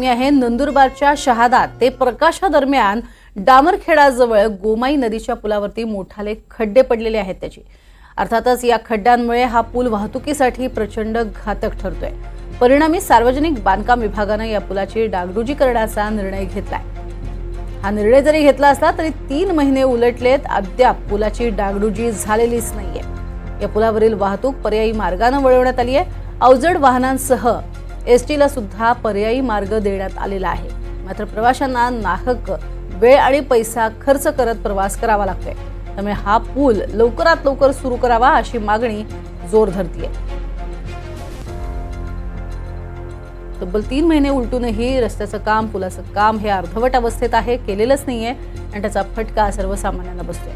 बातमी आहे नंदुरबारच्या शहादा ते प्रकाशा दरम्यान डामरखेडाजवळ गोमाई नदीच्या पुलावरती मोठाले खड्डे पडलेले आहेत त्याची. अर्थातच या खड्ड्यांमुळे हा पूल वाहतुकीसाठी प्रचंड घातक ठरतोय. परिणामी सार्वजनिक बांधकाम विभागानं या पुलाची डागडुजी करण्याचा निर्णय घेतलाय. हा निर्णय जरी घेतला असला तरी तीन महिने उलटलेत अद्याप पुलाची डागडुजी झालेलीच नाहीये. या पुलावरील वाहतूक पर्यायी मार्गानं वळवण्यात आली आहे अवजड वाहनांसह एस टीला सुद्धा पर्यायी मार्ग देण्यात आलेला आहे. मात्र प्रवाशांना नाहक वेळ आणि पैसा खर्च करत प्रवास करावा लागतोय. त्यामुळे हा पूल लवकरात लवकर सुरू करावा अशी मागणी जोर धरतीये. तब्बल तीन महिने उलटूनही रस्त्याचं काम पुलाचं काम हे अर्धवट अवस्थेत आहे केलेलंच नाहीये आणि त्याचा फटका सर्वसामान्यांना बसतोय.